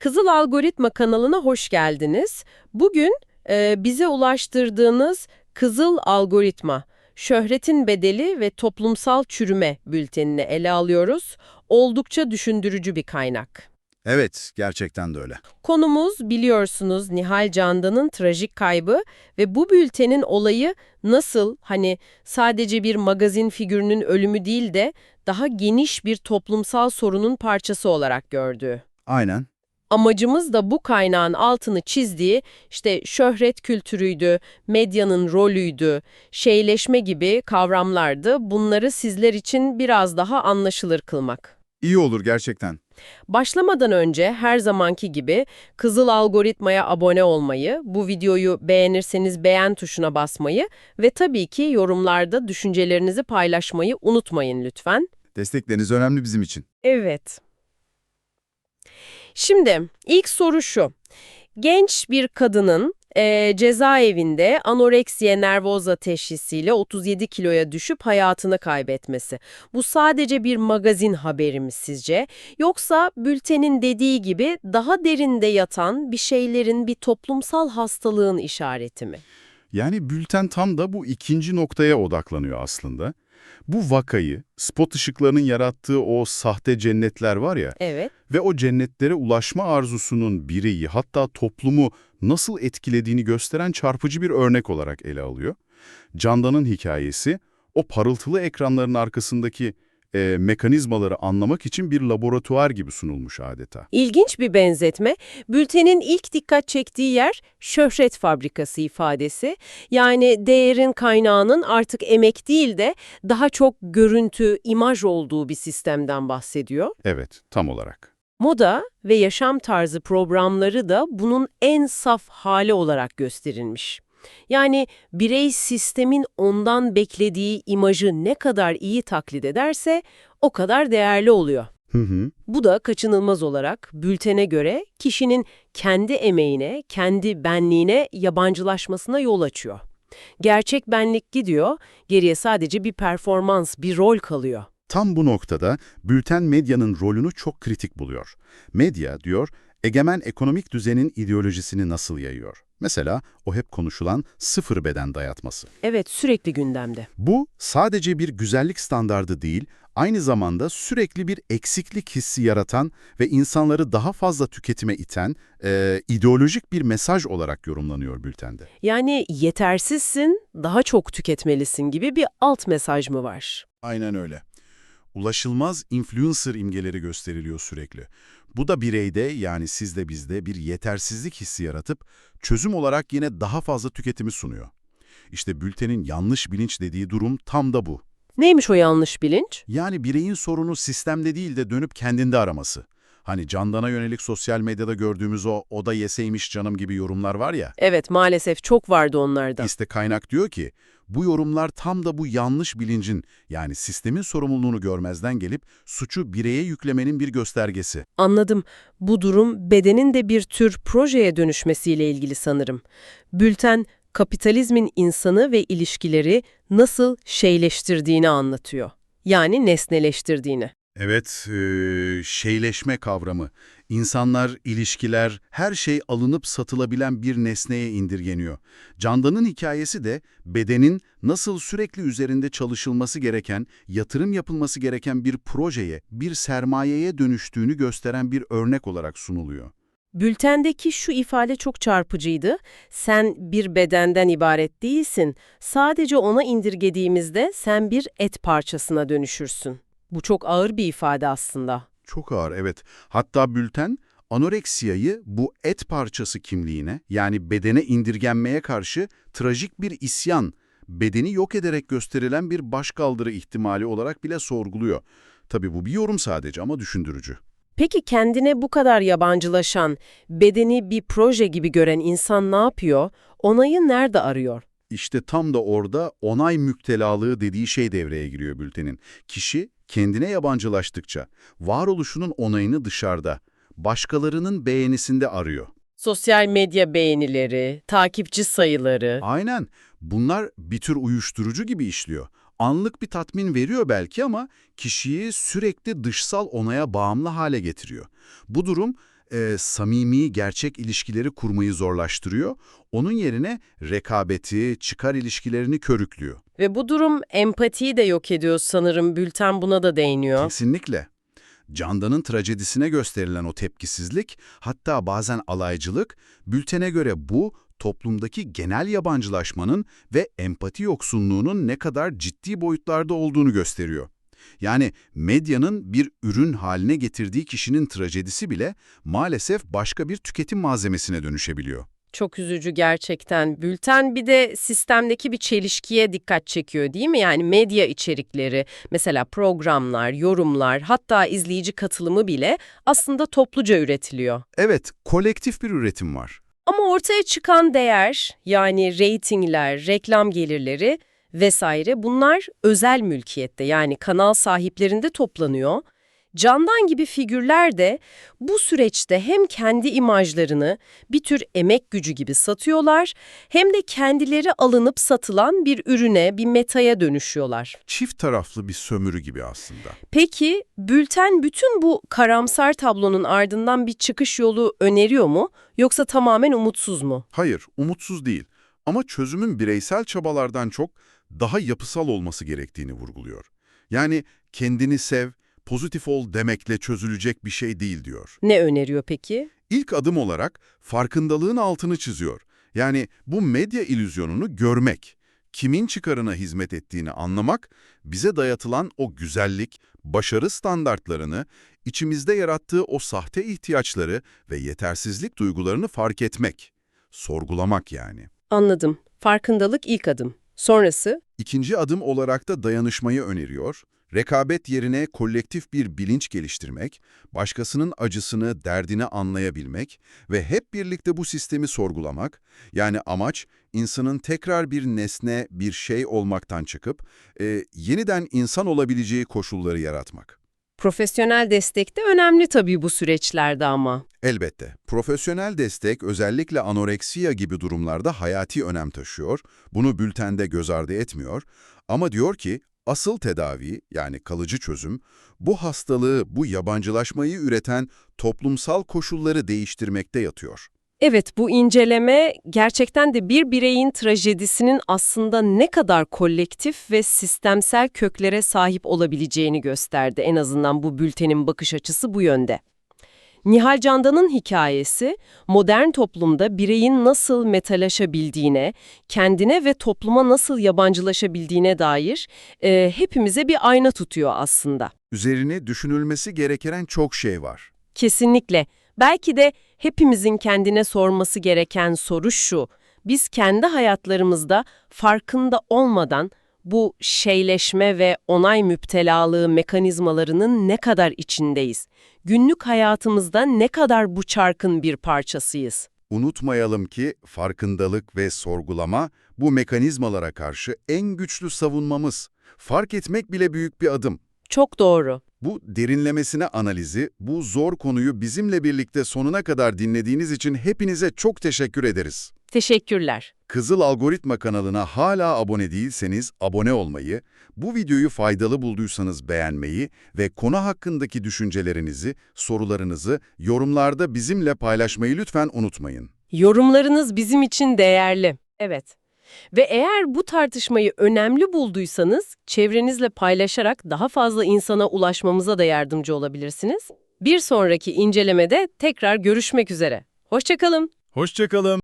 Kızıl Algoritma kanalına hoş geldiniz. Bugün e, bize ulaştırdığınız Kızıl Algoritma, Şöhretin Bedeli ve Toplumsal Çürüme bültenini ele alıyoruz. Oldukça düşündürücü bir kaynak. Evet, gerçekten de öyle. Konumuz biliyorsunuz Nihal Candan'ın trajik kaybı ve bu bültenin olayı nasıl hani sadece bir magazin figürünün ölümü değil de daha geniş bir toplumsal sorunun parçası olarak gördüğü. Aynen. Amacımız da bu kaynağın altını çizdiği işte şöhret kültürüydü, medyanın rolüydü, şeyleşme gibi kavramlardı. Bunları sizler için biraz daha anlaşılır kılmak. İyi olur gerçekten. Başlamadan önce her zamanki gibi Kızıl Algoritma'ya abone olmayı, bu videoyu beğenirseniz beğen tuşuna basmayı ve tabii ki yorumlarda düşüncelerinizi paylaşmayı unutmayın lütfen. Destekleriniz önemli bizim için. Evet. Şimdi ilk soru şu. Genç bir kadının eee, cezaevinde anoreksiye nervoza teşhisiyle 37 kiloya düşüp hayatını kaybetmesi. Bu sadece bir magazin haberi mi sizce? Yoksa bültenin dediği gibi daha derinde yatan bir şeylerin, bir toplumsal hastalığın işareti mi? Yani bülten tam da bu ikinci noktaya odaklanıyor aslında. Bu vakayı, spot ışıklarının yarattığı o sahte cennetler var ya Evet. ve o cennetlere ulaşma arzusunun bireyi hatta toplumu nasıl etkilediğini gösteren çarpıcı bir örnek olarak ele alıyor. Candan'ın hikayesi o parıltılı ekranların arkasındaki e, mekanizmaları anlamak için bir laboratuvar gibi sunulmuş adeta. İlginç bir benzetme. Bültenin ilk dikkat çektiği yer şöhret fabrikası ifadesi. Yani değerin kaynağının artık emek değil de daha çok görüntü, imaj olduğu bir sistemden bahsediyor. Evet, tam olarak. Moda ve yaşam tarzı programları da bunun en saf hali olarak gösterilmiş. Yani birey sistemin ondan beklediği imajı ne kadar iyi taklit ederse o kadar değerli oluyor. Hı hı. Bu da kaçınılmaz olarak bültene göre kişinin kendi emeğine, kendi benliğine yabancılaşmasına yol açıyor. Gerçek benlik gidiyor, geriye sadece bir performans, bir rol kalıyor. Tam bu noktada bülten medyanın rolünü çok kritik buluyor. Medya, diyor, egemen ekonomik düzenin ideolojisini nasıl yayıyor? Mesela o hep konuşulan sıfır beden dayatması. Evet, sürekli gündemde. Bu sadece bir güzellik standardı değil, aynı zamanda sürekli bir eksiklik hissi yaratan ve insanları daha fazla tüketime iten eee, ideolojik bir mesaj olarak yorumlanıyor bültende. Yani yetersizsin, daha çok tüketmelisin gibi bir alt mesaj mı var? Aynen öyle. Ulaşılmaz influencer imgeleri gösteriliyor sürekli. Bu da bireyde yani sizde bizde bir yetersizlik hissi yaratıp çözüm olarak yine daha fazla tüketimi sunuyor. İşte bültenin yanlış bilinç dediği durum tam da bu. Neymiş o yanlış bilinç? Yani bireyin sorunu sistemde değil de dönüp kendinde araması. Hani Candan'a yönelik sosyal medyada gördüğümüz o o da yeseymiş canım gibi yorumlar var ya. Evet, maalesef çok vardı onlardan. İşte kaynak diyor ki, bu yorumlar tam da bu yanlış bilincin yani sistemin sorumluluğunu görmezden gelip suçu bireye yüklemenin bir göstergesi. Anladım. Bu durum bedenin de bir tür projeye dönüşmesiyle ilgili sanırım. Bülten, kapitalizmin insanı ve ilişkileri nasıl şeyleştirdiğini anlatıyor. Yani nesneleştirdiğini. Evet, eee, şeyleşme kavramı. İnsanlar, ilişkiler, her şey alınıp satılabilen bir nesneye indirgeniyor. Candan'ın hikayesi de bedenin nasıl sürekli üzerinde çalışılması gereken, yatırım yapılması gereken bir projeye, bir sermayeye dönüştüğünü gösteren bir örnek olarak sunuluyor. Bültendeki şu ifade çok çarpıcıydı. Sen bir bedenden ibaret değilsin. Sadece ona indirgediğimizde sen bir et parçasına dönüşürsün. Bu çok ağır bir ifade aslında. Çok ağır, evet. Hatta bülten anoreksiyayı bu et parçası kimliğine yani bedene indirgenmeye karşı trajik bir isyan, bedeni yok ederek gösterilen bir başkaldırı ihtimali olarak bile sorguluyor. Tabii bu bir yorum sadece ama düşündürücü. Peki kendine bu kadar yabancılaşan, bedeni bir proje gibi gören insan ne yapıyor? Onayı nerede arıyor? İşte tam da orada onay müktelalığı dediği şey devreye giriyor bültenin. Kişi kendine yabancılaştıkça varoluşunun onayını dışarıda, başkalarının beğenisinde arıyor. Sosyal medya beğenileri, takipçi sayıları. Aynen. Bunlar bir tür uyuşturucu gibi işliyor. Anlık bir tatmin veriyor belki ama kişiyi sürekli dışsal onaya bağımlı hale getiriyor. Bu durum e, samimi, gerçek ilişkileri kurmayı zorlaştırıyor. Onun yerine rekabeti, çıkar ilişkilerini körüklüyor. Ve bu durum empatiyi de yok ediyor sanırım. Bülten buna da değiniyor. Kesinlikle. Candan'ın trajedisine gösterilen o tepkisizlik, hatta bazen alaycılık, bültene göre bu toplumdaki genel yabancılaşmanın ve empati yoksunluğunun ne kadar ciddi boyutlarda olduğunu gösteriyor. Yani medyanın bir ürün haline getirdiği kişinin trajedisi bile maalesef başka bir tüketim malzemesine dönüşebiliyor. Çok üzücü gerçekten. Bülten bir de sistemdeki bir çelişkiye dikkat çekiyor değil mi? Yani medya içerikleri, mesela programlar, yorumlar, hatta izleyici katılımı bile aslında topluca üretiliyor. Evet, kolektif bir üretim var. Ama ortaya çıkan değer, yani reytingler, reklam gelirleri vesaire bunlar özel mülkiyette yani kanal sahiplerinde toplanıyor. Candan gibi figürler de bu süreçte hem kendi imajlarını bir tür emek gücü gibi satıyorlar hem de kendileri alınıp satılan bir ürüne, bir metaya dönüşüyorlar. Çift taraflı bir sömürü gibi aslında. Peki bülten bütün bu karamsar tablonun ardından bir çıkış yolu öneriyor mu yoksa tamamen umutsuz mu? Hayır, umutsuz değil. Ama çözümün bireysel çabalardan çok daha yapısal olması gerektiğini vurguluyor. Yani kendini sev, pozitif ol demekle çözülecek bir şey değil diyor. Ne öneriyor peki? İlk adım olarak farkındalığın altını çiziyor. Yani bu medya illüzyonunu görmek, kimin çıkarına hizmet ettiğini anlamak, bize dayatılan o güzellik, başarı standartlarını, içimizde yarattığı o sahte ihtiyaçları ve yetersizlik duygularını fark etmek. Sorgulamak yani. Anladım. Farkındalık ilk adım. Sonrası? İkinci adım olarak da dayanışmayı öneriyor. Rekabet yerine kolektif bir bilinç geliştirmek, başkasının acısını, derdini anlayabilmek ve hep birlikte bu sistemi sorgulamak, yani amaç insanın tekrar bir nesne, bir şey olmaktan çıkıp e, yeniden insan olabileceği koşulları yaratmak. Profesyonel destek de önemli tabii bu süreçlerde ama. Elbette. Profesyonel destek özellikle anoreksiya gibi durumlarda hayati önem taşıyor. Bunu bültende göz ardı etmiyor. Ama diyor ki asıl tedavi yani kalıcı çözüm bu hastalığı, bu yabancılaşmayı üreten toplumsal koşulları değiştirmekte yatıyor. Evet bu inceleme gerçekten de bir bireyin trajedisinin aslında ne kadar kolektif ve sistemsel köklere sahip olabileceğini gösterdi. En azından bu bültenin bakış açısı bu yönde. Nihal Candan'ın hikayesi, modern toplumda bireyin nasıl metalaşabildiğine, kendine ve topluma nasıl yabancılaşabildiğine dair e, hepimize bir ayna tutuyor aslında. Üzerine düşünülmesi gereken çok şey var. Kesinlikle. Belki de hepimizin kendine sorması gereken soru şu. Biz kendi hayatlarımızda farkında olmadan bu şeyleşme ve onay müptelalığı mekanizmalarının ne kadar içindeyiz? Günlük hayatımızda ne kadar bu çarkın bir parçasıyız? Unutmayalım ki farkındalık ve sorgulama bu mekanizmalara karşı en güçlü savunmamız. Fark etmek bile büyük bir adım. Çok doğru. Bu derinlemesine analizi, bu zor konuyu bizimle birlikte sonuna kadar dinlediğiniz için hepinize çok teşekkür ederiz. Teşekkürler. Kızıl Algoritma kanalına hala abone değilseniz abone olmayı, bu videoyu faydalı bulduysanız beğenmeyi ve konu hakkındaki düşüncelerinizi, sorularınızı yorumlarda bizimle paylaşmayı lütfen unutmayın. Yorumlarınız bizim için değerli. Evet. Ve eğer bu tartışmayı önemli bulduysanız çevrenizle paylaşarak daha fazla insana ulaşmamıza da yardımcı olabilirsiniz. Bir sonraki incelemede tekrar görüşmek üzere. Hoşçakalın. Hoşçakalın.